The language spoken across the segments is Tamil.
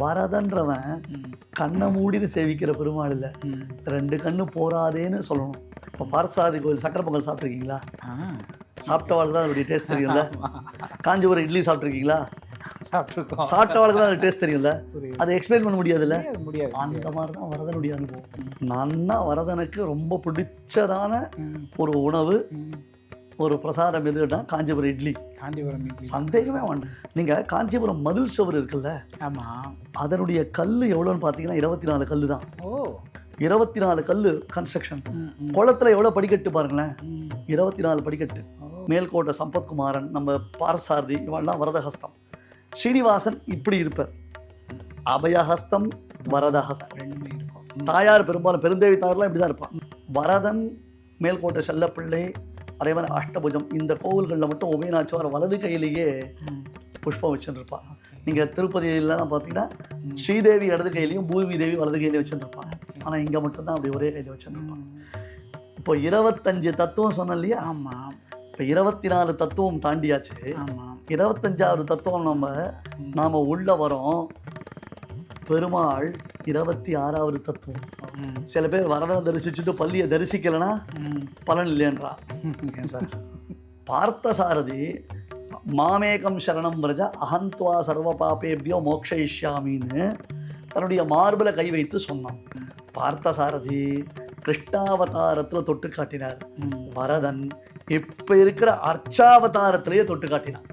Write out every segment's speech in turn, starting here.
வரதன்றவன் கண்ணை மூடின்னு சேவிக்கிற பெருமாள் இல்லை. ரெண்டு கண்ணு போராதேன்னு சொல்லணும். இப்போ பார்த்தசாரதி கோயில் சக்கரை பொங்கல் சாப்பிட்ருக்கீங்களா ஆ. சாப்பிட்டவாளுக்கு தான் அதோடைய டேஸ்ட் தெரியும்ல. காஞ்சிபுரம் இட்லி சாப்பிட்ருக்கீங்களா சாப்பிட்ருக்கோம் சாப்பிட்டவாளுக்கு தான் அது டேஸ்ட் தெரியும்ல. அதை எக்ஸ்பிளைன் பண்ண முடியாதுல்ல? முடியாது, அந்த மாதிரி தான் வரதனுடைய அனுபவம். நன்னா வரதனுக்கு ரொம்ப பிடிச்சதான ஒரு உணவு. ஒரு பிரசாதம் எதுன்னா காஞ்சிபுரம் இட்லி. காஞ்சிபுரம் இட்லி. சந்தேகமே வேண்டாம். நீங்கள் காஞ்சிபுரம் மதில் சுவர் இருக்குல்ல? ஆமா. அதனுடைய கல் எவ்வளோன்னு பார்த்தீங்கன்னா இருபத்தி நாலு கல் தான் ஓ இருபத்தி நாலு கல் கன்ஸ்ட்ரக்ஷன் குளத்துல எவ்வளோ படிக்கட்டு பாருங்களேன். இருபத்தி நாலு படிக்கட்டு. மேல்கோட்டை சம்பத்குமாரன் நம்ம பாரசாரதி இவெல்லாம் வரதஹஸ்தம். ஸ்ரீனிவாசன் இப்படி இருப்பார். அபயஹஸ்தம் வரதஹஸ்தம். தாயார் பெரும்பாலும் பெருந்தேவி தாயார்லாம் இப்படி தான் இருப்பான் வரதன் மேல்கோட்டை செல்லப்பிள்ளை அதேமாதிரி அஷ்டபுஜம் இந்த கோவில்களில் மட்டும் உபயநாச்சுவார் வலது கையிலேயே. புஷ்பம் வச்சுருப்பான் ஓகே நீங்கள் திருப்பதியிலலாம் பார்த்தீங்கன்னா. ஸ்ரீதேவி இடது கையிலையும் பூமி தேவி வலது கையிலையும் வச்சுருப்பான் ஓகே. ஆனால் இங்கே மட்டும்தான் அப்படி ஒரே கையில் வச்சுருப்பான் ம். இப்போ இருபத்தஞ்சு தத்துவம் சொன்னேன் இல்லையா ஆமா இப்போ இருபத்தி நாலு தத்துவம் தாண்டியாச்சு இருபத்தஞ்சாவது தத்துவம் நம்ம. நாம் உள்ள வரோம் பெருமாள் இருபத்தி ஆறாவது தத்துவம். சில பேர் வரதனை தரிசிச்சுட்டு பள்ளியை தரிசிக்கலைன்னா. பலன் இல்லைன்றா. ஏன் சார்? பார்த்த சாரதி மாமேகம் சரணம் பிரஜ அகந்த்வா சர்வ பாபேபியோ மோக்ஷயிஷ்யாமின்னு தன்னுடைய மார்பில் கை வைத்து சொன்னான். பார்த்த சாரதி கிருஷ்ணாவதாரத்தில் தொட்டு காட்டினார். வரதன் இப்போ இருக்கிற அர்ச்சாவதாரத்திலேயே தொட்டு காட்டினான்.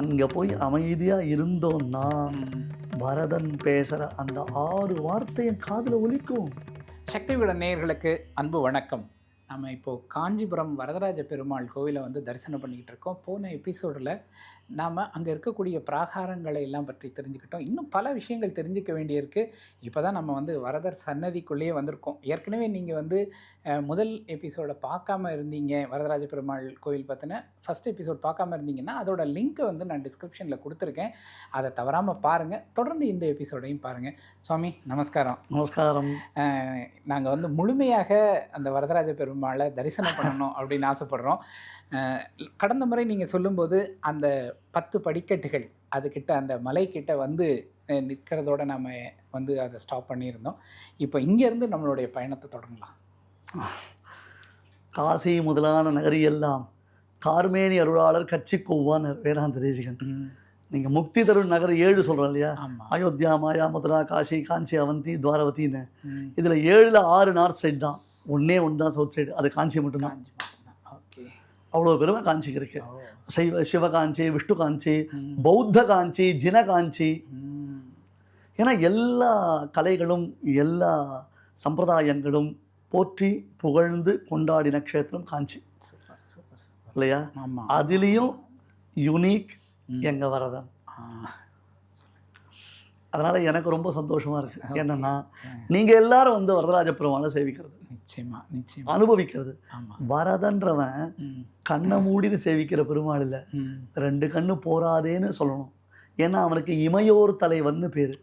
அங்கே போய் அமைதியாக இருந்தோம்னா. பரதன் பேசுகிற அந்த ஆறு வார்த்தையும் காதில் ஒலிக்கும். சக்தி விட நேயர்களுக்கு அன்பு வணக்கம். நம்ம இப்போது காஞ்சிபுரம் வரதராஜ பெருமாள் கோவிலை வந்து தரிசனம் பண்ணிக்கிட்டு இருக்கோம். போன எபிசோடில் நாம் அங்கே இருக்கக்கூடிய பிராகாரங்களை எல்லாம் பற்றி தெரிஞ்சுக்கிட்டோம். இன்னும் பல விஷயங்கள் தெரிஞ்சுக்க வேண்டியிருக்கு. இப்போ தான் நம்ம வந்து வரதர் சன்னதிக்குள்ளேயே வந்திருக்கோம். ஏற்கனவே நீங்கள் வந்து முதல் எபிசோடை பார்க்காம இருந்தீங்க வரதராஜ பெருமாள் கோவில் பற்றின ஃபஸ்ட் எபிசோட் பார்க்காம இருந்தீங்கன்னா அதோட லிங்க்கை வந்து நான் டிஸ்கிரிப்ஷனில் கொடுத்துருக்கேன். அதை தவறாமல் பாருங்கள் தொடர்ந்து இந்த எபிசோடையும் பாருங்கள் சுவாமி நமஸ்காரம். நமஸ்காரம். நாங்கள் வந்து முழுமையாக அந்த வரதராஜ பெருமாளை தரிசனம் பண்ணணும் அப்படின்னு ஆசைப்படுறோம். கடந்த முறை நீங்கள் சொல்லும்போது அந்த பத்து படிக்கட்டுகள் அதுக்கிட்ட அந்த மலைக்கிட்ட வந்து நிற்கிறதோட நம்ம வந்து அதை ஸ்டாப் பண்ணியிருந்தோம். இப்போ இங்கேருந்து நம்மளுடைய பயணத்தை தொடங்கலாம். காசி முதலான நகரியெல்லாம் கார்மேனி அருளாளர் கட்சி கொவ்வான் வேதாந்த தேசிகன் நீங்கள் முக்தி தரும் நகர் ஏழு சொல்கிறோம் இல்லையா? அயோத்தியா மாயா மதுரா காசி காஞ்சி அவந்தி துவாரவதின்னு. இதில் ஏழில் ஆறு நார்த் சைடு தான். ஒன்றே ஒன்று தான் சவுத் சைடு. அது காஞ்சி மட்டும்தான். அவ்வளோ பெருமை காஞ்சிக்கு இருக்கு. சைவ சிவகாஞ்சி விஷ்ணு காஞ்சி. பௌத்த காஞ்சி ஜின காஞ்சி. ஏன்னா எல்லா கலைகளும் எல்லா சம்பிரதாயங்களும் போற்றி புகழ்ந்து கொண்டாடின க்ஷேத்திரம் காஞ்சி. இல்லையா? அதுலேயும் யுனிக் ம். எங்க வரதன். அதனால் எனக்கு ரொம்ப சந்தோஷமாக இருக்குது என்னென்னா. நீங்கள் எல்லாரும் வந்து வரதராஜ பெருமாளை சேவிக்கிறது. நிச்சயமா நிச்சயமா. அனுபவிக்கிறது. வரதன்றவன் கண்ணை மூடின்னு சேவிக்கிற பெருமாள் இல்லை. ரெண்டு கண்ணு போராதேன்னு சொல்லணும். ஏன்னா அவனுக்கு இமையோர் தலைவன்னு பேர்.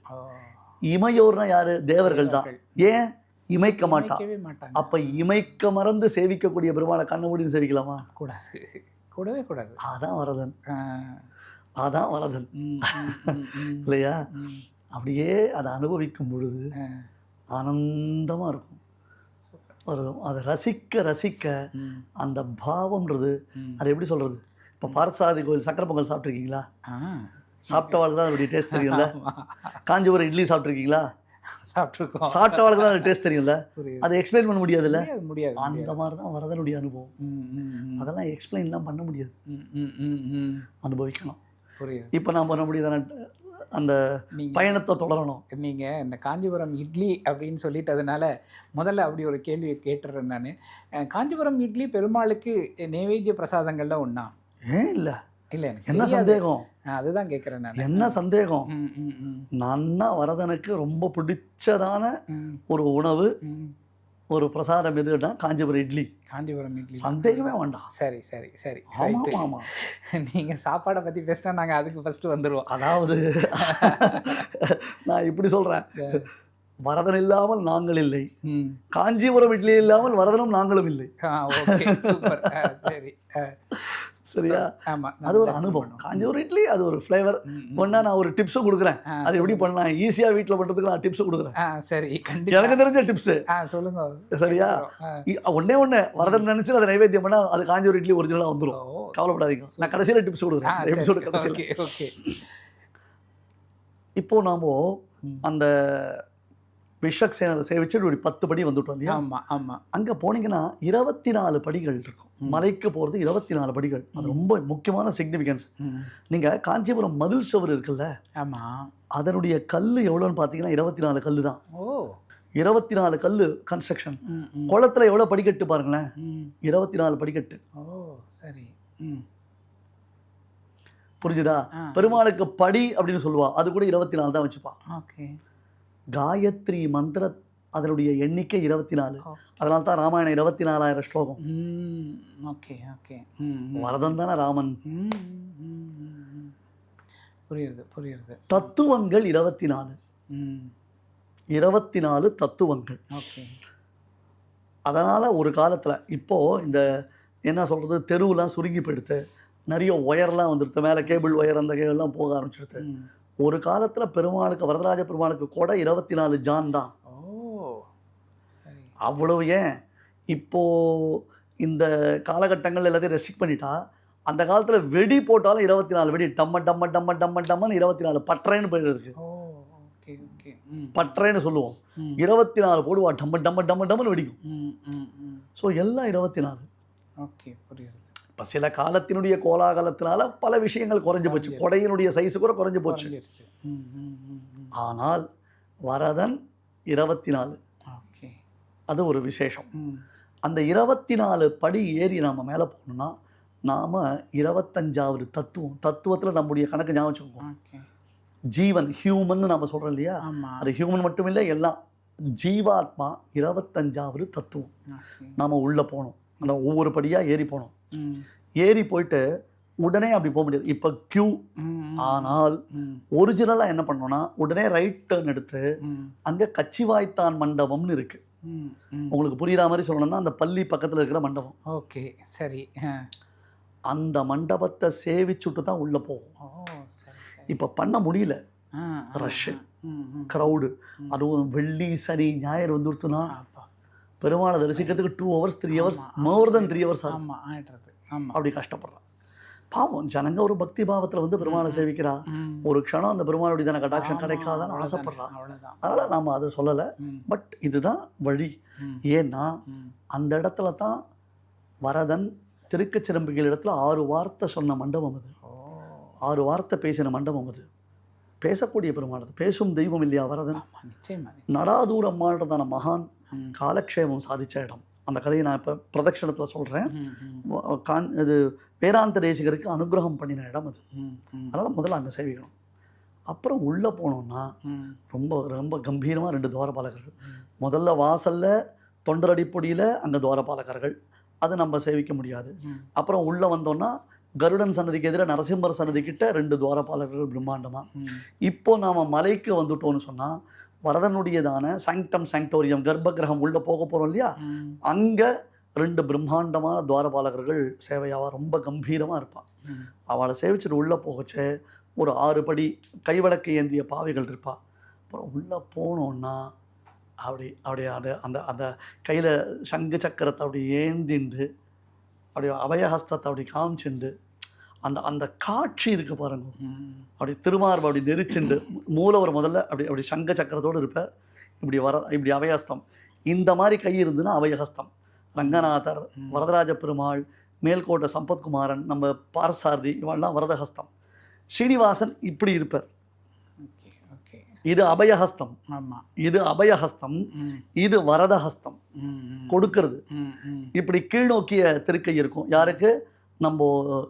இமையோர்னா யாரு? தேவர்கள். தான். ஏன்? இமைக்க மாட்டான் அப்ப இமைக்க மறந்து சேவிக்கக்கூடிய பெருமாளை கண்ணை மூடின்னு சேவிக்கலாமா? கூடாது. கூடவே கூடாது. அதான் வரதன். அதான் வரதன். இல்லையா. அப்படியே அதை அனுபவிக்கும் பொழுது ஆ, ஆனந்தமா இருக்கும். ஒரு அதை ரசிக்க ரசிக்க அந்த பாவம்ன்றது. அது எப்படி சொல்றது? இப்போ பார்த்தசாரதி கோயில் சக்கரை பொங்கல் சாப்பிட்ருக்கீங்களா சாப்பிட்டவாளுக்கு தான் அதோடைய டேஸ்ட் தெரியும்ல. காஞ்சிபுரம் இட்லி சாப்பிட்ருக்கீங்களா சாப்பிட்ருக்கோம் சாப்பிட்டவாளுக்கு தான் அது டேஸ்ட் தெரியும்ல? அதை எக்ஸ்பிளைன் பண்ண முடியாதுல்ல? முடியாது முடியாது அந்த மாதிரி தான் வரதனுடைய அனுபவம். அதெல்லாம் எக்ஸ்பிளைன்லாம் பண்ண முடியாது. அனுபவிக்கணும் இப்போ நான் பண்ண முடியுதான அந்த பயணத்தை தொடரணும். நீங்க இந்த காஞ்சிபுரம் இட்லி அப்படின்னு சொல்லிட்டதுனால முதல்ல அப்படி ஒரு கேள்வியை கேட்டுறேன் நான். காஞ்சிபுரம் இட்லி பெருமாளுக்கு நைவேத்திய பிரசாதங்கள்ல ஒண்ணா? ஏன் இல்லை? இல்லை எனக்கு என்ன. சந்தேகம்? அதுதான் கேட்குறேன் நான். என்ன சந்தேகம்? நன்னா வரதனுக்கு ரொம்ப பிடிச்சதான ஒரு உணவு. ஒரு பிரசாதம் எதுன்னா காஞ்சிபுரம் இட்லி. காஞ்சிபுரம் இட்லி. சந்தேகமே வேண்டாம் சரி சரி சரி. ஆமாம் ஆமாம் நீங்க சாப்பாடை பத்தி பேசினா நாங்க அதுக்கு ஃபர்ஸ்ட் வந்துருவோம். அதாவது நான் இப்படி சொல்றேன். வரதன் இல்லாமல் நாங்கள் இல்லை. காஞ்சிபுரம் இட்லி இல்லாமல் வரதனும் நாங்களும் இல்லை ஆ ஓகே சூப்பர் ஆ, சரி ஆ, சரியா? அது ஒரு அனுபவம். காஞ்சிபுரம் இட்லி அது ஒரு ஃப்ளேவர் ஒன்றா நான் ஒரு டிப்ஸும் கொடுக்குறேன். அது எப்படி பண்ணலாம்? ஈஸியாக வீட்டில் பண்ணுறதுக்கு நான் டிப்ஸ் கொடுக்குறேன். சரி. கண்டிப்பா. எனக்கு தெரிஞ்ச டிப்ஸு சொல்லுங்க. சரியா? ஒண்ணே ஒண்ணு. வரதன் நினைச்சு அதை நைவேத்தியம் பண்ணா அது காஞ்சிபுரம் இட்லி ஒரிஜினலாக வந்துடும் கவலைப்படாதீங்க. நான் கடைசியில் டிப்ஸ் கொடுக்குறேன். எபிசோடு கடைசியில். Okay okay. இப்போ நாம ம். அந்த விஷக்சேனரை சேவிச்சு ஒரு பத்து படி வந்துட்டோம் இல்லையா? ஆமா ஆமா. அங்க போனீங்கன்னா இருபத்தி நாலு படிகள் இருக்கும். மலைக்கு போறது இருபத்தி நாலு படிகள். அது ரொம்ப முக்கியமான சிக்னிஃபிகன்ஸ் ம். நீங்க காஞ்சிபுரம் மதில் சுவர் இருக்குல்ல? ஆமா. அதனுடைய கல் எவ்வளோன்னு பார்த்தீங்கன்னா இருபத்தி நாலு கல் தான் ஓ இருபத்தி நாலு கல் கன்ஸ்ட்ரக்ஷன் குளத்துல எவ்வளோ படிக்கட்டு பாருங்களேன். இருபத்தி நாலு படிக்கட்டு ஓ சரி. புரிஞ்சுதா? பெருமாளுக்கு படி அப்படின்னு சொல்லுவா. அது கூட இருபத்தி நாலு தான் வச்சுப்பா. ஓகே. காயத்ரி மந்திர அதனுடைய எண்ணிக்கை இருபத்தி நாலு. அதனால தான் ராமாயணம் இருபத்தி நாலாயிரம் ஸ்லோகம் ஓகே ஓகே ம் ம். வரதன் தானே ராமன். புரியுது புரியுது. தத்துவங்கள் இருபத்தி நாலு இருபத்தி நாலு தத்துவங்கள். ஓகே அதனால் ஒரு காலத்தில் இப்போது இந்த என்ன சொல்கிறது தெருவுலாம் சுருங்கி போயிடுத்து. நிறைய ஒயர்லாம் வந்துடுது மேலே கேபிள் ஒயர் அந்த கேபிள்லாம் போக ஆரம்பிச்சிடுது. ஒரு காலத்தில் பெருமாளுக்கு வரதராஜ பெருமாளுக்கு கூட இருபத்தி நாலு ஜான் தான். அவ்வளவு ஏன்? இப்போது இந்த காலகட்டங்கள் எல்லாத்தையும் ரெஸ்ட்ரிக்ட் பண்ணிட்டா அந்த காலத்தில் வெடி போட்டாலும் இருபத்தி நாலு வெடி டம்ம டம்ம டம்ம டம்ம டம்மன்னு இருபத்தி நாலு பட்றைன்னு போயிட்டு இருக்கு. ஓ ஓகே ஓகே ம். பட்றைன்னு சொல்லுவோம். இருபத்தி நாலு போடுவா டம்ம டம்ம டம்ம டம்மன்னு வெடிக்கும். ஸோ எல்லாம் இருபத்தி நாலு ஓகே புரியுது. இப்போ சில காலத்தினுடைய கோலாகலத்தினால பல விஷயங்கள் குறைஞ்சு போச்சு. கொடையினுடைய சைஸ் கூட குறைஞ்சு போச்சு. ஆனால் வரதன் இருபத்தி நாலு அது ஒரு விசேஷம். அந்த இருபத்தி நாலு படி ஏறி நாம் மேலே போகணும்னா நாம் இருபத்தஞ்சாவது தத்துவம் தத்துவத்தில் நம்முடைய கணக்கு ஞாபகம் வச்சுக்கோங்க. ஓகே. ஜீவன் ஹியூமன் நம்ம சொல்கிறோம் இல்லையா? அது ஹியூமன் மட்டும் இல்லை எல்லாம் ஜீவாத்மா இருபத்தஞ்சாவது தத்துவம். நாம் உள்ளே போகணும். அந்த ஒவ்வொரு படியாக ஏறி போகணும். ஏறி போயிட்டு உடனே அப்படி போக முடியாது. இப்போ கியூ ஆனால் ஒரிஜினலாக என்ன பண்ணோம்னா உடனே ரைட் டர்ன் எடுத்து அங்கே கச்சிவாய்த்தான் மண்டபம்னு ம் உங்களுக்கு புரியுற மாதிரி சொல்லணும்னா அந்த பள்ளி பக்கத்தில் இருக்கிற மண்டபம். ஓகே சரி அந்த மண்டபத்தை சேவிச்சுட்டு தான் உள்ளே போகும் இப்போ பண்ண முடியல. ம் க்ரௌடு. அதுவும் வெள்ளி சனி ஞாயிறு வந்துருத்துனா பெருமாளை தரிசிக்கிறதுக்கு two hours three hours more then three hours ஆகும். அப்படி கஷ்டப்படுறான். பாவம் ஜனங்க ஒரு பக்தி பாவத்தில் வந்து பெருமாளை சேவிக்கிறா. ஒரு க்ஷணம் அந்த பெருமாளுடைய தன கடாட்சம் ஆமா, கிடைக்காதான்னு ஆசைப்படுறான். அதனால் நாம் அதை சொல்லலை. பட் இதுதான் வழி. ஏன்னா அந்த இடத்துல தான் வரதன் திருக்கச்சிரம்பிகள் இடத்துல ஆறு வார்த்தை சொன்ன மண்டபம் அது. ஆறு வார்த்தை பேசின மண்டபம் அது. பேசக்கூடிய பெருமாள் அது. பேசும் தெய்வம் இல்லையா வரதன்? ஆமா நிச்சயமா நடாதூரம்மான்றதான மகான். ம். காலக்ஷேமம் சாதிச்ச இடம். அந்த கதையை நான் இப்போ பிரதட்சணத்தில் சொல்கிறேன் கான் இது வேதாந்த தேசிகருக்கு அனுகிரகம் பண்ணின இடம் அது. அதனால் முதல்ல அங்கே சேவிக்கணும். அப்புறம் உள்ளே போனோம்னா ரொம்ப ரொம்ப கம்பீரமாக ரெண்டு துவாரபாலகர்கள். முதல்ல வாசலில் தொண்டரடிப்பொடியில் அங்கே துவாரபாலகர்கள். அது நம்ம சேவிக்க முடியாது. அப்புறம் உள்ளே வந்தோம்னா கருடன் சன்னதிக்கு எதிராக நரசிம்மர் சன்னதி கிட்ட ரெண்டு துவாரபாலகர்கள் பிரம்மாண்டமாக இப்போ நாம் மலைக்கு வந்துட்டோம்னு சொன்னால் வரதனுடையதான சாங்டம் சாங்டோரியம் கர்ப்பகிரகம் உள்ளே போக போகிறோம் இல்லையா? அங்கே ரெண்டு பிரம்மாண்டமான துவாரபாலகர்கள் சேவையாவா ரொம்ப கம்பீரமாக இருப்பாள் அவளை சேவிச்சுட்டு உள்ளே போகச்சே ஒரு ஆறு படி கைவிளக்கு ஏந்திய பாவைகள் இருப்பா. அப்புறம் உள்ளே போனோன்னா அப்படி அப்படியே அந்த அந்த அந்த கையில் சங்கு சக்கரத்தை அப்படி ஏந்திண்டு அப்படியே அபயஹஸ்தத்தை அப்படி காமிச்சுண்டு அந்த அந்த காட்சி இருக்கு பாருங்க. அப்படி திருமார்பு அப்படி நெரிச்சுண்டு மூலவர் முதல்ல அப்படி அப்படி சங்க சக்கரத்தோடு இருப்பார். இப்படி வர இப்படி அபயஹஸ்தம் இந்த மாதிரி கை இருந்துன்னா அபயஹஸ்தம் ரங்கநாதர். வரதராஜ பெருமாள் மேல்கோட்டை சம்பத்குமாரன் நம்ம பார்சாரதி இவெல்லாம் வரதஹஸ்தம். ஸ்ரீனிவாசன் இப்படி இருப்பார். இது அபயஹஸ்தம் இது அபயஹஸ்தம் இது வரதஹஸ்தம். கொடுக்கிறது. இப்படி கீழ்நோக்கிய திருக்கை இருக்கும். யாருக்கு? நம்ம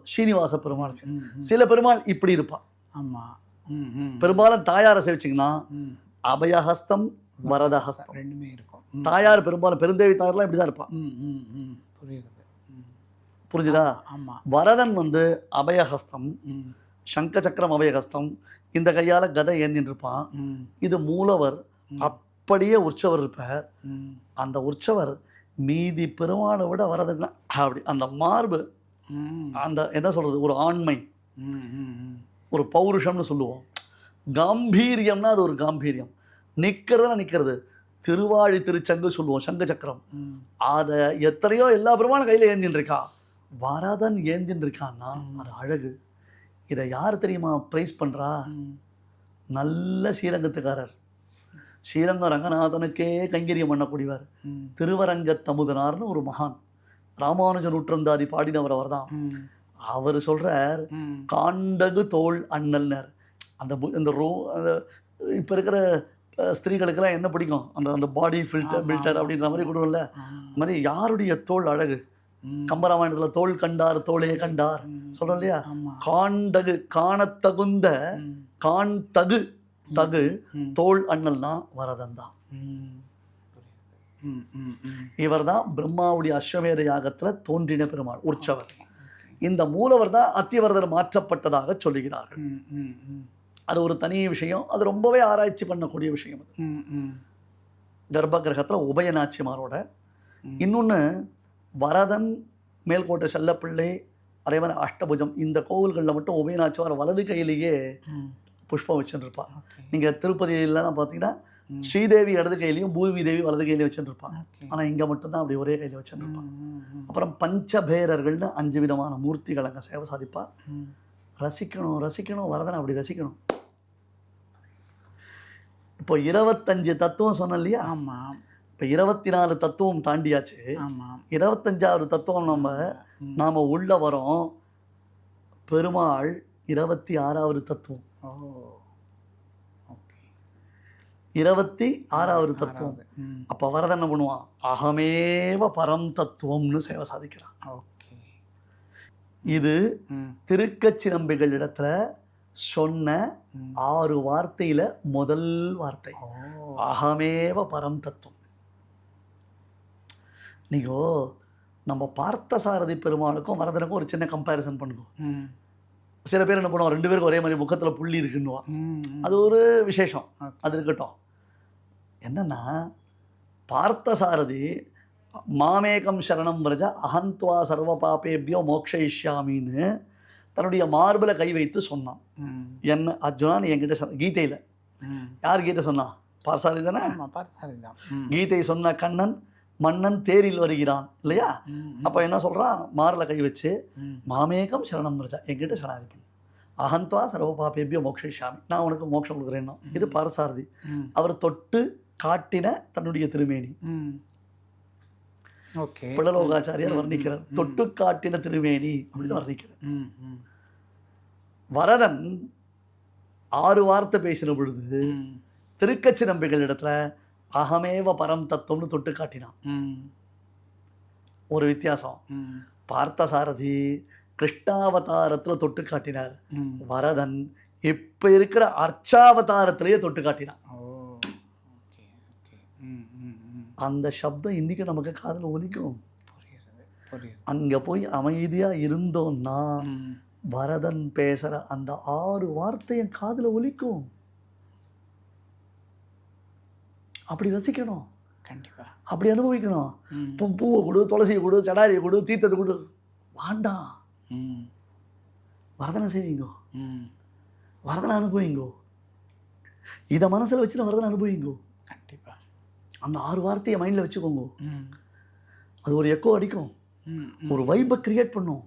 ஸ்ரீனிவாச பெருமாளுக்கு. சில பெருமாள் இப்படி இருப்பான். ஆமா. ம் ம். பெரும்பாலும் தாயாரை சேவிச்சிங்கன்னா அபயஹஸ்தம் வரதஹஸ்தம். ரெண்டுமே இருக்கும். தாயார் பெரும்பாலும் பெருந்தேவி தாயார்லாம் இப்படி தான் இருப்பான் புரியுது. புரிஞ்சுதா? வரதன் வந்து அபயஹஸ்தம் சங்க சக்கரம் அபயஹஸ்தம் இந்த கையால் கதை ஏந்தின்னு இருப்பான். இது மூலவர். அப்படியே உற்சவர் இருப்பார். அந்த உற்சவர் மீதி பெருமாளை விட வரதுன்னா அப்படி அந்த மார்பு அந்த என்ன சொல்கிறது ஒரு ஆண்மை. ஒரு பௌருஷம்னு சொல்லுவோம். காம்பீரியம்னா அது ஒரு காம்பீரியம். நிற்கிறதுனா நிற்கிறது திருவாழி திருச்சங்கு சொல்லுவோம் சங்க சக்கரம். அதை எத்தனையோ எல்லா பெருமாளும் கையில் ஏந்தின்னு இருக்கா வரதன் ஏந்தின்னு இருக்கான்னா அது அழகு. இதை யார் தெரியுமா ப்ரைஸ் பண்ணுறா நல்ல ஸ்ரீரங்கத்துக்காரர். ஸ்ரீரங்கம் ரங்கநாதனுக்கே கைங்கரியம் பண்ணக்கூடியவர். திருவரங்க தமுதனார்னு ஒரு மகான். ராமானுஜ நூற்றந்தாதி பாடினவர் அவர்தான் ம் அவர் சொல்றார் ம் காண்டகு தோள் அண்ணல்னர் அந்த இந்த ரோ அந்த இப்போ இருக்கிற ஸ்திரீகளுக்கெல்லாம் என்ன பிடிக்கும் அந்த அந்த பாடி ஃபில்டர் பில்டர். அப்படின்ற மாதிரி கொடுவோம்ல ஆ. அந்த மாதிரி யாருடைய தோள் அழகு. கம்பராமாயணத்தில் தோள் கண்டார் தோளே கண்டார் ம். சொல்றோம் இல்லையா காண்டகு காணத்தகுந்த ம். காண் தகு. தோள் அண்ணல்னா வரதன் தான். இவர் தான் பிரம்மாவுடைய அஸ்வமேத யாகத்தில் தோன்றின பெருமாள் உற்சவர். இந்த மூலவர் தான் அத்திவரதர் மாற்றப்பட்டதாக சொல்லுகிறார்கள். அது ஒரு தனி விஷயம் அது ரொம்பவே ஆராய்ச்சி பண்ணக்கூடிய விஷயம் அது. கர்ப்ப கிரகத்தில் உபயநாச்சிமாரோட. இன்னொன்று வரதன் மேல்கோட்டை செல்லப்பிள்ளை அதே மாதிரி அஷ்டபுஜம் இந்த கோவில்களில் மட்டும் உபயநாச்சிமார் வலது கையிலேயே. புஷ்பம் ஓகே. நீங்கள் திருப்பதியிலலாம் பார்த்தீங்கன்னா. ஸ்ரீதேவி இடது கையிலையும் பூமி தேவி வலது கையிலையும் வச்சுருப்பாங்க. ஆனால் இங்கே மட்டும்தான் அப்படி ஒரே கையில் வச்சுருப்பாங்க. அப்புறம் பஞ்சபேரர்கள்னு அஞ்சு விதமான மூர்த்திகள் அங்கே சேவை சாதிப்பா. ரசிக்கணும் ரசிக்கணும் வரதனை அப்படி ரசிக்கணும். இப்போ இருபத்தஞ்சு தத்துவம் சொன்னேன் இல்லையா? ஆமா. இப்போ இருபத்தி நாலு தத்துவம் தாண்டியாச்சு. இருபத்தஞ்சாவது தத்துவம் நம்ம. நாம் உள்ள வரோம். பெருமாள் இருபத்தி ஆறாவது தத்துவம். இருபத்தி ஆறாவது தத்துவம். அப்போ வரதன் என்ன பண்ணுவான்? அகமேவ பரம் தத்துவம்னு சேவை சாதிக்கிறான். ஓகே. இது. திருக்கச்சி நம்பிகள் இடத்துல சொன்ன. ஆறு வார்த்தையில முதல் வார்த்தை. அகமேவ பரம் தத்துவம். நீங்கோ நம்ம பார்த்த சாரதி பெருமாளுக்கும் வரதனுக்கும் ஒரு சின்ன கம்பேரிசன் பண்ணுவோம். சில பேர் என்ன பண்ணுவோம் ரெண்டு பேருக்கும் ஒரே மாதிரி முகத்தில் புள்ளி இருக்குன்னுவான் ம். அது ஒரு விசேஷம். அது இருக்கட்டும். என்னன்னா பார்த்த சாரதி மாமேகம் சரணம் விரஜ அகந்த்வா சர்வ பாபேபியோ மோக்ஷயிஷ்யாமின்னு தன்னுடைய மார்பில் கை வைத்து சொன்னான். என்ன அர்ஜுனா நீ என்கிட்ட சொன்ன கீதையில். யார் கீதை சொன்னா பார்சாரதி தானே. கீதை சொன்ன கண்ணன் மன்னன் தேரில் வருகிறான் இல்லையா. அப்போ என்ன சொல்கிறான் மாரில் கை வச்சு. மாமேகம் சரணம் விரஜா என்கிட்ட சரணாதி பண்ணு அகந்த்வா சர்வ பாபேபியோ மோக்ஷயிஷ்யாமி நான் உனக்கு மோட்சம் கொடுக்குறேன்னா இது பார்சாரதி. அவர் தொட்டு காட்டின தன்னுடைய திருமேனி. ஓகே பிள்ளலோகாச்சாரியார் வர்ணிக்கிறார் தொட்டு காட்டின திருமேனி அப்படின்னு வர்ணிக்கிறார். வரதன் ஆறு வார்த்தை பேசின பொழுது. திருக்கச்சி நம்பிகள் இடத்துல அகமேவ பரம் தத்துவம்னு தொட்டு காட்டினான். ஒரு வித்தியாசம் ம். பார்த்த சாரதி கிருஷ்ணாவதாரத்தில் தொட்டு காட்டினார். வரதன் இப்போ இருக்கிற அர்ச்சாவதாரத்திலேயே தொட்டு காட்டினான் அந்த சப்தம் இன்னைக்கு நமக்கு காதில் ஒலிக்கும். அங்கே போய் அமைதியாக இருந்தோம்னா பரதன் பேசுகிற அந்த ஆறு வார்த்தை என் காதில் ஒலிக்கும். அப்படி ரசிக்கணும். கண்டிப்பா. அப்படி அனுபவிக்கணும். ம். பூ பூவை கொடு துளசியை கொடு சடாரியை கொடு தீர்த்தத்தை கொடு. வாண்டாம் வரதனை செய்வீங்கோ? வரதனை அனுபவிங்கோ? இதை மனசில் வச்சுட்டு வரதனை அனுபவிங்கோ? அந்த ஆறு வார்த்தையை மைண்டில் வச்சுக்கோங்க. அது ஒரு எக்கோ அடிக்கும். ஒரு வைப்பை கிரியேட் பண்ணும்.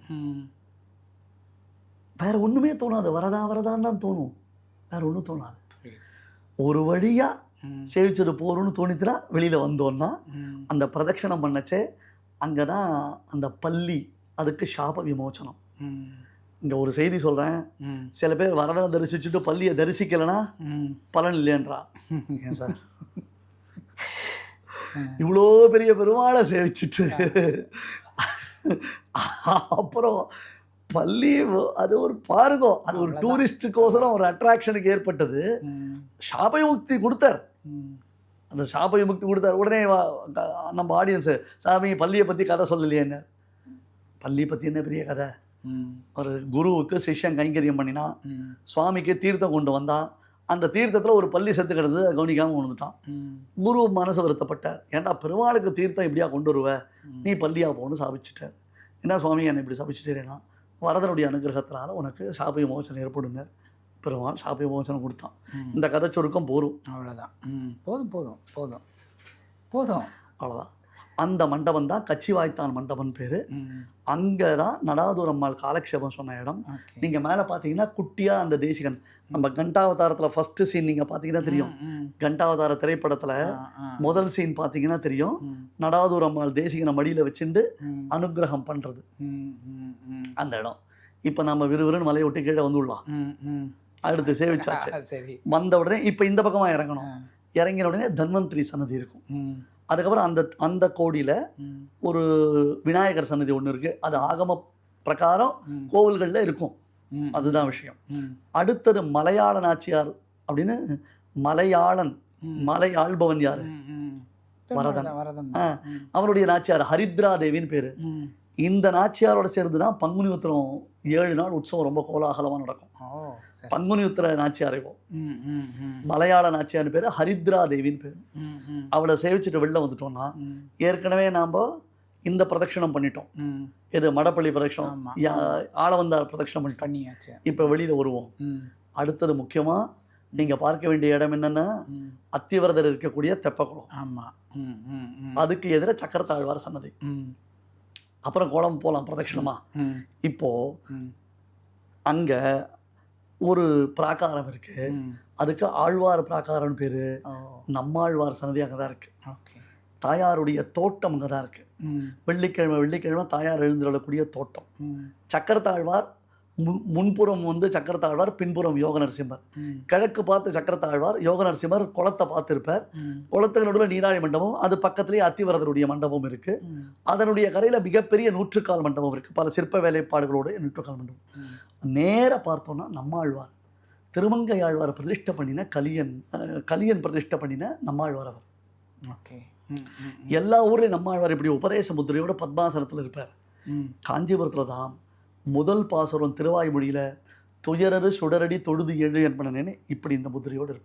வேற ஒன்றுமே தோணாது. வரதா வரதான்னு தான் தோணும். வேற ஒன்றும் தோணாது. ஒரு வழியாக சேவிச்சது போகிறோன்னு தோணித்துனா வெளியில் வந்தோன்னா அந்த பிரதட்சணம் பண்ணச்சே அங்கே தான் அந்த பள்ளி அதுக்கு சாப விமோச்சனம் இங்கே ஒரு செய்தி சொல்கிறேன் சில பேர் வரதனை தரிசிச்சுட்டு பள்ளியை தரிசிக்கலைன்னா பலன் இல்லைன்றா ஏன் சார்? இவ்வளோ பெரிய பெருமாளை சேவிச்சுட்டு. அப்புறம் பள்ளி அது ஒரு பாருங்க அது ஒரு. டூரிஸ்டுக்கோசரம் ஒரு அட்ராக்ஷனுக்கு ஏற்பட்டது. சாப விமுக்தி கொடுத்தார். அந்த சாப விமுக்தி கொடுத்தார். உடனே நம்ம ஆடியன்ஸு சாமி பள்ளியை பற்றி கதை சொல்லலையேன்னு பள்ளி பற்றி என்ன பெரிய கதை? ஒரு குருவுக்கு சிஷ்யன் கைங்கரியம் பண்ணினா ம். சுவாமிக்கு தீர்த்தம் கொண்டு வந்தான். அந்த தீர்த்தத்தில் ஒரு பள்ளி செத்து கிடந்தது அதை கவனிக்காமல் உணர்ந்துட்டான். குரு மனசு வருத்தப்பட்டார். ஏன்டா பெருமாளுக்கு தீர்த்தம் இப்படியா கொண்டு வருவ. நீ பள்ளியா போன்னு சாபிச்சிட்டார். என்ன சுவாமி என்னை இப்படி சபிச்சிட்டேனா வரதனுடைய அனுகிரகத்தினால உனக்கு சாப விமோசனம் ஏற்படுங்க பெருமாள் சாப விமோசனம் கொடுத்தான். இந்த கதை சுருக்கம் போரும். அவ்வளோதான் ம் போதும் போதும் போதும். போதும். அவ்வளோதான் அந்த மண்டபம் தான் கச்சிவாய்த்தான் மண்டபம் பேர். அங்கே தான் நடாதுரம்மாள் காலக்ஷேபம் சொன்ன இடம். நீங்கள் மேலே பார்த்தீங்கன்னா குட்டியாக அந்த தேசிகன். நம்ம கண்டாவதாரத்தில் ஃபஸ்ட்டு சீன் நீங்கள் பார்த்தீங்கன்னா தெரியும். கண்டாவதார திரைப்படத்தில். முதல் சீன் பார்த்தீங்கன்னா தெரியும். நடாதுரம்மாள் தேசிகனை மடியில் வச்சுண்டு ம், அனுக்கிரகம் பண்ணுறது. அந்த இடம். இப்போ நம்ம விறுவிறுன்னு மலையை விட்டு கீழே வந்துடலாம். ம், ம். அடுத்து சேவிச்சாச்சு. வந்த உடனே இப்போ இந்த பக்கமாக இறங்கணும். இறங்கின உடனே தன்வந்திரி சன்னதி இருக்கும். அதுக்கப்புறம் அந்த அந்த கோடியில் ஒரு விநாயகர் சன்னதி ஒன்று இருக்குது அது ஆகம பிரகாரம் கோவில்களில் இருக்கும். அதுதான் விஷயம். அடுத்தது மலையாள நாச்சியார் அப்படின்னு மலையாளன். மலை ஆள்பவன் யார். வரதன். அவருடைய நாச்சியார் ஹரித்ரா தேவின்னு பேர். இந்த நாச்சியாரோட சேர்ந்து தான் பங்குனி உத்திரம் ஏழு நாள் உற்சவம் ரொம்ப கோலாகலமாக நடக்கும். பங்குனி உத்திர நாச்சியார் மலையாள நாச்சியார் பேர் ஹரித்ரா தேவின்னு பேர். அவளை சேவிச்சுட்டு வெளில வந்துட்டோம்னா ஏற்கனவே நாம் இந்த பிரதட்சணம் பண்ணிட்டோம். இது மடப்பள்ளி பிரதட்சணம் ஆளவந்தார் பிரதட்சணம் பண்ணிட்டோம். இப்போ வெளியில் வருவோம். அடுத்தது முக்கியமாக நீங்கள் பார்க்க வேண்டிய இடம் என்னென்னா. அத்திவரதர் இருக்கக்கூடிய தெப்பக்குளம். ஆமா. ம், ம், ம். அதுக்கு எதிர சக்கரத்தாழ்வார் சன்னதி. அப்புறம் குளம் போகலாம் பிரதட்சணமா. ம், இப்போ ம், அங்கே ஒரு பிராகாரம் இருக்கு. ம். அதுக்கு ஆழ்வார் பிராகாரம்னு பேர். நம்மாழ்வார் சன்னதி அங்கே தான் இருக்கு. ஓகே. தாயாருடைய தோட்டம் அங்கே தான் இருக்கு. ம், வெள்ளிக்கிழமை வெள்ளிக்கிழமை தாயார் எழுந்துள்ளக்கூடிய தோட்டம். சக்கரத்தாழ்வார் முன்புறம் வந்து சக்கரத்தாழ்வார் பின்புறம் யோக நரசிம்மர் கிழக்கு பார்த்து சக்கரத்தாழ்வார் யோக நரசிம்மர் குளத்தை பார்த்துருப்பார். குளத்துக்கு நடுவில் நீராழி மண்டபம் அது பக்கத்துலேயே அத்திவரதருடைய மண்டபம் இருக்கு. ம், அதனுடைய கரையில் மிகப்பெரிய நூற்றுக்கால் மண்டபம் இருக்கு. பல சிற்ப வேலைப்பாடுகளோட நூற்றுக்கால் மண்டபம். ம். நேர பார்த்தோம்னா நம்மாழ்வார். திருமங்கை ஆழ்வாரை பிரதிஷ்டை பண்ணின கலியன் கலியன் பிரதிஷ்டை பண்ணின நம்மாழ்வார் அவர். ஓகே. எல்லா ஊர்லேயும் நம்மாழ்வார் இப்படி உபதேச முத்திரையோட பத்மாசனத்தில் இருப்பார். காஞ்சிபுரத்தில் தான் முதல் பாசுரம் திருவாய்மொழியில் துயரறு சுடரடி தொழுது எழு என்பனேன்னு இப்படி இந்த முதிரையோடு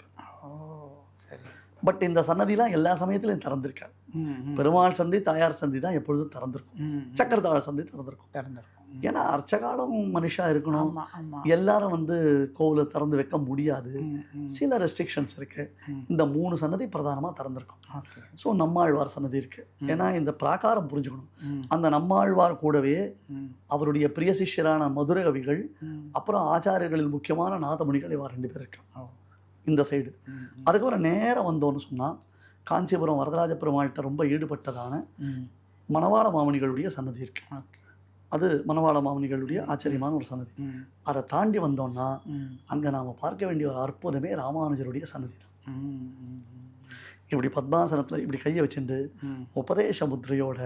சரி. பட் இந்த சன்னதிலாம் எல்லா சமயத்திலையும் திறந்திருக்காது. பெருமாள் சந்தி தாயார் சந்தி தான் எப்பொழுதும் திறந்திருக்கும். சக்கரத்தாழ் சந்தி திறந்திருக்கும். திறந்திருக்கும். ஏன்னா அர்ச்சகாலம் மனுஷா இருக்கணும். எல்லாரும் வந்து கோவிலை திறந்து வைக்க முடியாது. சில ரெஸ்ட்ரிக்ஷன்ஸ் இருக்கு. ம். இந்த மூணு சன்னதி பிரதானமாக திறந்திருக்கும். ஸோ நம்மாழ்வார் சன்னதி இருக்கு. ம். ஏன்னா இந்த பிராகாரம் புரிஞ்சுக்கணும். அந்த நம்மாழ்வார் கூடவே அவருடைய பிரிய சிஷ்யரான மதுர கவிகள். அப்புறம் ஆச்சாரியர்களில் முக்கியமான நாதமுனிகள் இவா ரெண்டு பேர் இருக்காங்க. ஓ இந்த சைடு. அதுக்கப்புறம் நேரம் வந்தோன்னு சொன்னால் காஞ்சிபுரம் வரதராஜ பெருமாள்கிட்ட ரொம்ப ஈடுபட்டதான மணவாள மாமணிகளுடைய சன்னதி இருக்கு. அது மணவாள மாமணிகளுடைய ஆச்சரியமான ஒரு சன்னதி. அதை தாண்டி வந்தோம்னா அங்கே நாம் பார்க்க வேண்டிய ஒரு அற்புதமே ராமானுஜருடைய சன்னதி தான். இப்படி பத்மாசனத்தில் இப்படி கையை வச்சுட்டு உபதேச முத்திரையோட.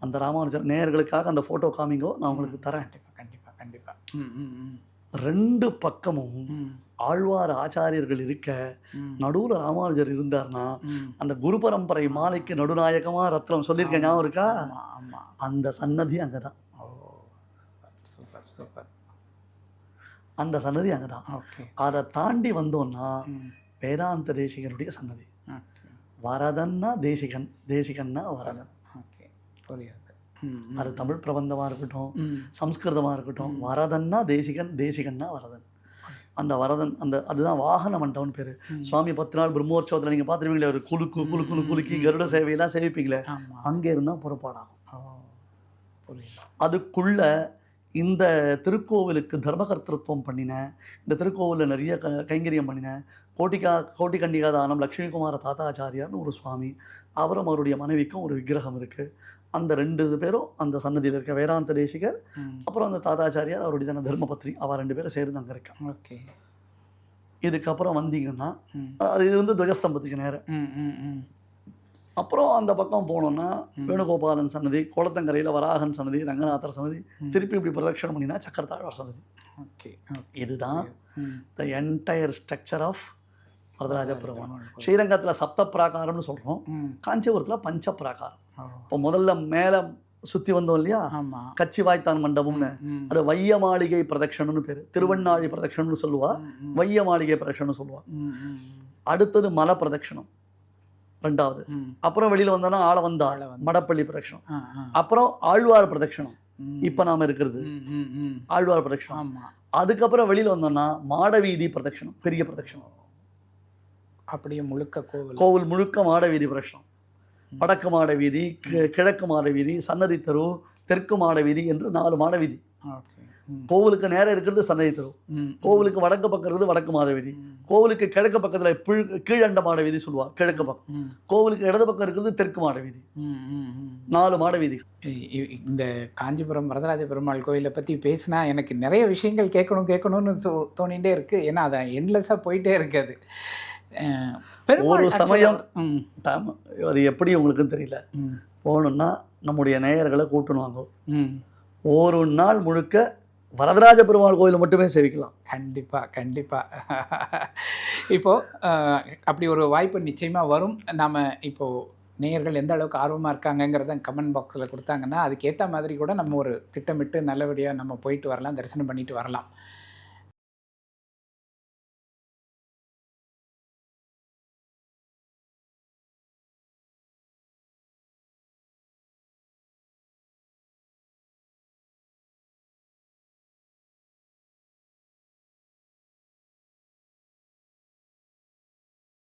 அந்த ராமானுஜர் நேயர்களுக்காக அந்த ஃபோட்டோ காமிங்கோ நான் உங்களுக்கு தரேன். கண்டிப்பா கண்டிப்பா கண்டிப்பா. ம், ம், ம், ரெண்டு பக்கமும் ஆழ்வார் ஆச்சாரியர்கள் இருக்க நடுவில் ராமானுஜர் இருந்தார்னா. அந்த குரு பரம்பரை மாலைக்கு நடுநாயகமா ரத்னம் சொல்லியிருக்கேன் ஞாபகம் இருக்கா? அந்த சன்னதி அங்கே தான் சூப்பர். அந்த சன்னதி அங்கே தான் அதை தாண்டி வந்தோம்னா வேதாந்த தேசிகனுடைய சன்னதி. வரதன்னா தேசிகன் தேசிகன்னா வரதன். ஓகே. புரியுது. அது தமிழ் பிரபந்தமாக இருக்கட்டும் சம்ஸ்கிருதமாக இருக்கட்டும் வரதன்னா தேசிகன் தேசிகன்னா வரதன். அந்த வரதன் அந்த அதுதான் வாகன மண்டபம்னு பேர். சுவாமி பத்து நாள் பிரம்மோற்சவத்தில் நீங்கள் பார்த்துருவீங்களே ஒரு குலுக்கு குலுக்குன்னு குலுக்கி கருட சேவையெல்லாம் சேவிப்பீங்களே அங்கே இருந்தால் புறப்பாடாகும். அதுக்குள்ள இந்த திருக்கோவிலுக்கு தர்மகர்த்திருவம் பண்ணின இந்த திருக்கோவிலில் நிறைய க கைங்கரியம் பண்ணின கோட்டிகா கோட்டிகண்டிகா தானம் லக்ஷ்மிகுமார தாத்தாச்சாரியார்னு ஒரு சுவாமி அவரும் அவருடைய மனைவிக்கும் ஒரு விக்கிரகம் இருக்குது அந்த ரெண்டு பேரும் அந்த சன்னதியில் இருக்க வேதாந்த தேசிகர் அப்புறம் அந்த தாத்தாச்சாரியார் அவருடைய தான தர்மபத்ரி அவ ரெண்டு பேரும் சேர்ந்து அங்கே இருக்காங்க ஓகே. இதுக்கப்புறம் வந்தீங்கன்னா அது இது வந்து துவஜஸ்தம்பத்துக்கு நேரம். ம், ம். அப்புறம் அந்த பக்கம் போனோம்னா. வேணுகோபாலன் சன்னதி குளத்தங்கரையில் வராகன் சன்னதி ரங்கநாதர் சன்னதி. திருப்பி இப்படி பிரதட்சணம் பண்ணினா சக்கரத்தாழ்வார் சன்னதி. ஓகே இதுதான். The entire structure of Varadaraja Perumal. ஸ்ரீரங்கத்தில் சப்த பிராகாரம்னு சொல்கிறோம் காஞ்சிபுரத்தில் பஞ்ச பிராகாரம் இப்போ முதல்ல மேலே சுற்றி வந்தோம் இல்லையா? கச்சி வாய்த்தான் மண்டபம்னு. அது வைய மாளிகை பிரதட்சணம்னு பேர். திருவண்ணாழி பிரதட்சணம்னு சொல்லுவா. வைய மாளிகை பிரதட்சணம்னு சொல்லுவா. அடுத்தது மலை பிரதட்சணம் ரெண்டாவது. அப்புறம் வெளியில் வந்தோன்னா ஆள வந்தாள். மடப்பள்ளி பிரதட்சணம். அப்புறம் ஆழ்வார் பிரதட்சணம். இப்போ நாம் இருக்கிறது. ஆழ்வார் பிரதட்சணம். அதுக்கப்புறம் வெளியில் வந்தோம்னா மாடவீதி பிரதட்சணம் பெரிய பிரதட்சணம். அப்படியே முழுக்க கோவில். கோவில் முழுக்க மாடவீதி பிரதட்சணம். வடக்கு மாட வீதி கிழக்கு மாட வீதி சன்னதி தெரு தெற்கு மாட வீதி என்று நாலு மாட வீதி ஓகே. ம், கோவிலுக்கு நேரம் இருக்கிறது சன்னதி தெரு ம், கோவிலுக்கு வடக்கு பக்கம் இருக்கிறது வடக்கு மாட வீதி ம், கோவிலுக்கு கிழக்கு பக்கத்தில் புழ் கீழண்ட மாட வீதி சொல்லுவா கிழக்கு பக்கம். கோவிலுக்கு இடது பக்கம் இருக்கிறது தெற்கு மாட வீதி. நாலு மாட வீதி இந்த காஞ்சிபுரம் வரதராஜ பெருமாள் கோயிலை பற்றி பேசினா எனக்கு நிறைய விஷயங்கள் கேட்கணும் கேட்கணும்னு தோணிகிட்டே இருக்குது ஏன்னா அதை எண்ட்லெஸ்ஸாக போயிட்டே இருக்குது ஒரு சமயம் அது எப்படி உங்களுக்கும் தெரியல. போகணுன்னா நம்முடைய நேயர்களை கூட்டணும் வாங்க. ம். ஒரு நாள் முழுக்க வரதராஜ பெருமாள் கோயில் மட்டுமே சேவிக்கலாம். கண்டிப்பாக கண்டிப்பாக இப்போது அப்படி ஒரு வாய்ப்பு நிச்சயமாக வரும். நாம் இப்போது நேயர்கள் எந்த அளவுக்கு ஆர்வமாக இருக்காங்கங்கிறத கமெண்ட் பாக்ஸில் கொடுத்தாங்கன்னா அதுக்கேற்ற மாதிரி கூட நம்ம ஒரு திட்டமிட்டு நல்லபடியாக நம்ம போயிட்டு வரலாம் தரிசனம் பண்ணிட்டு வரலாம்.